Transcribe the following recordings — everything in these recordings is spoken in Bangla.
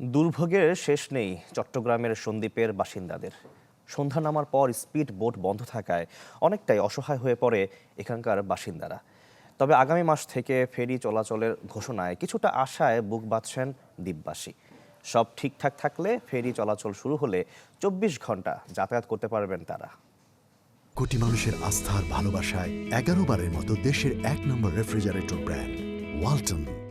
দুর্ভোগের শেষ নেই চট্টগ্রামের সন্দ্বীপের বাসিন্দাদের। সন্ধ্যা নামার পর স্পিড বোট বন্ধ থাকায় অনেকটাই অসহায় হয়ে পড়ে এখানকার বাসিন্দারা। তবে আগামী মাস থেকে ফেরি চলাচলের ঘোষণায় কিছুটা আশায় বুক বাঁধছেন দ্বীপবাসী। সব ঠিকঠাক থাকলে ফেরি চলাচল শুরু হলে চব্বিশ ঘণ্টা যাতায়াত করতে পারবেন তারা। কোটি মানুষের আস্থার ভালোবাসায় এগারো বারের মতো দেশের এক নম্বর রেফ্রিজারেটর ব্র্যান্ড, ওয়ালটন।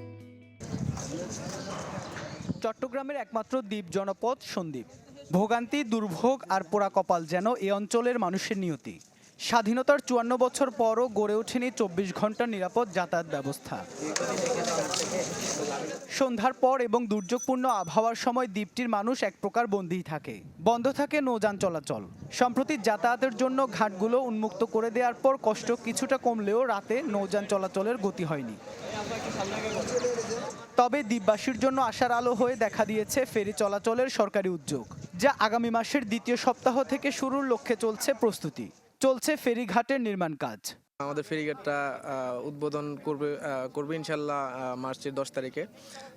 চট্টগ্রামের একমাত্র দ্বীপ জনপদ সন্দ্বীপ। ভোগান্তি, দুর্ভোগ আর পোড়া কপাল যেন এ অঞ্চলের মানুষের নিয়তি। স্বাধীনতার চুয়ান্ন বছর পরও গড়ে ওঠেনি চব্বিশ ঘণ্টার নিরাপদ যাতায়াত ব্যবস্থা। সন্ধ্যার পর এবং দুর্যোগপূর্ণ আবহাওয়ার সময় দ্বীপটির মানুষ এক প্রকার বন্দিই থাকে। বন্ধ থাকে নৌযান চলাচল। সম্প্রতি যাতায়াতের জন্য ঘাটগুলো উন্মুক্ত করে দেওয়ার পর কষ্ট কিছুটা কমলেও রাতে নৌযান চলাচলের গতি হয়নি। তবে দ্বীপবাসীর জন্য আশার আলো হয়ে দেখা দিয়েছে ফেরি চলাচলের সরকারি উদ্যোগ যা আগামী মাসের দ্বিতীয় সপ্তাহ থেকে শুরুর লক্ষ্যে চলছে প্রস্তুতি। চলছে ফেরিঘাটের নির্মাণ কাজ। আমাদের ফেরিঘাটটা উদ্বোধন করবে করবে ইনশাল্লাহ মার্চের দশ তারিখে।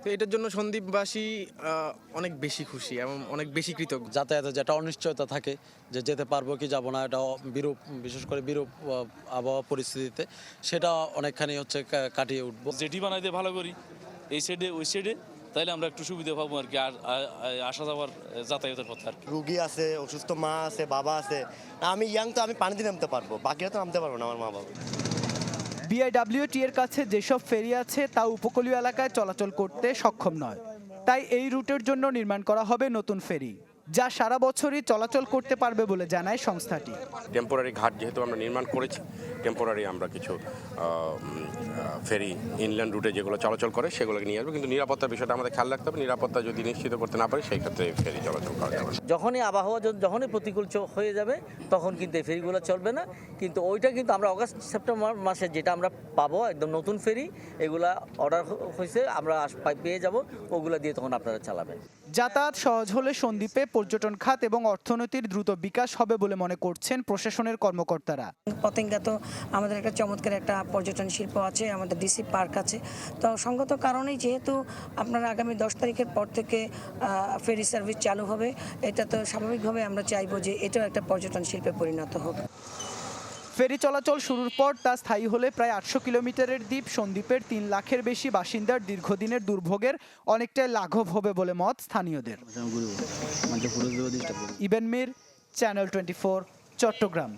তো এটার জন্য সন্দীপবাসী অনেক বেশি খুশি এবং অনেক বেশি কৃতজ্ঞ। যাতায়াতে যেটা অনিশ্চয়তা থাকে যে যেতে পারব কি যাব না এটা বিরূপ বিশেষ করে বিরূপ আবহাওয়া পরিস্থিতিতে সেটা অনেকখানি হচ্ছে কা- কাটিয়ে উঠবো। জেটি বানাইতে ভালো করি। এই সাইডে ওই সাইডে তাহলে আমরা একটু সুবিধা পাবো আর কি আর আসা যাওয়ার যাতায়াতের পথে আর রোগী রুগী আছে অসুস্থ মা আছে বাবা আছে আমি ইয়াং তো আমি পানিতে নামতে পারব বাকিরা তো নামতে পারব না আমার মা বাবা বিআইডব্লিউটি এর কাছে যেসব ফেরি আছে তা উপকূলীয় এলাকায় চলাচল করতে সক্ষম নয়। তাই এই রুটের জন্য নির্মাণ করা হবে নতুন ফেরি। যা সারা বছরই চলাচল করতে পারবে বলে জানায় সংস্থাটি। টেম্পোরারি ঘাট যেহেতু আমরা নির্মাণ করেছি টেম্পোরারি আমরা কিছু ফেরি ইনল্যান্ড রুটে যেগুলো চলাচল করে সেগুলোকে নিয়ে আসব। কিন্তু নিরাপত্তার বিষয়টা আমাদের খেয়াল রাখতে হবে। নিরাপত্তা যদি নিশ্চিত করতে না পারি সেই ক্ষেত্রে ফেরি চলাচল করা যাবে যখনই আবহাওয়া যখনই প্রতিকূল চ- হয়ে যাবে তখন কিন্তু এই ফেরিগুলো চলবে না। কিন্তু ওইটা কিন্তু আমরা অগাস্ট সেপ্টেম্বর মাসে যেটা আমরা পাবো একদম নতুন ফেরি এগুলা অর্ডার হয়েছে আমরা আস- পেয়ে যাব ওগুলো দিয়ে তখন আপনারা চালাবেন। যাতায়াত সহজ হলে সন্দ্বীপে পর্যটন খাত এবং অর্থনীতির দ্রুত বিকাশ হবে বলে মনে করছেন প্রশাসনের কর্মকর্তারা। পতেঙ্গা তো আমাদের একটা চমৎকার একটা পর্যটন শিল্প আছে, আমাদের ডিসি পার্ক আছে। তো সঙ্গত কারণেই যেহেতু আপনার আগামী দশ তারিখের পর থেকে ফেরি সার্ভিস চালু হবে, এটা তো স্বাভাবিকভাবে আমরা চাইব যে এটাও একটা পর্যটন শিল্পে পরিণত হোক। ফেরি চলাচল শুরুর পর তা স্থায়ী হলে প্রায় আটশো কিলোমিটারের দ্বীপ সন্দ্বীপের তিন লাখের বেশি বাসিন্দার দীর্ঘদিনের দুর্ভোগের অনেকটাই লাঘব হবে বলে মত স্থানীয়দের। ইবেন মির চ্যানেল টোয়েন্টি চট্টগ্রাম।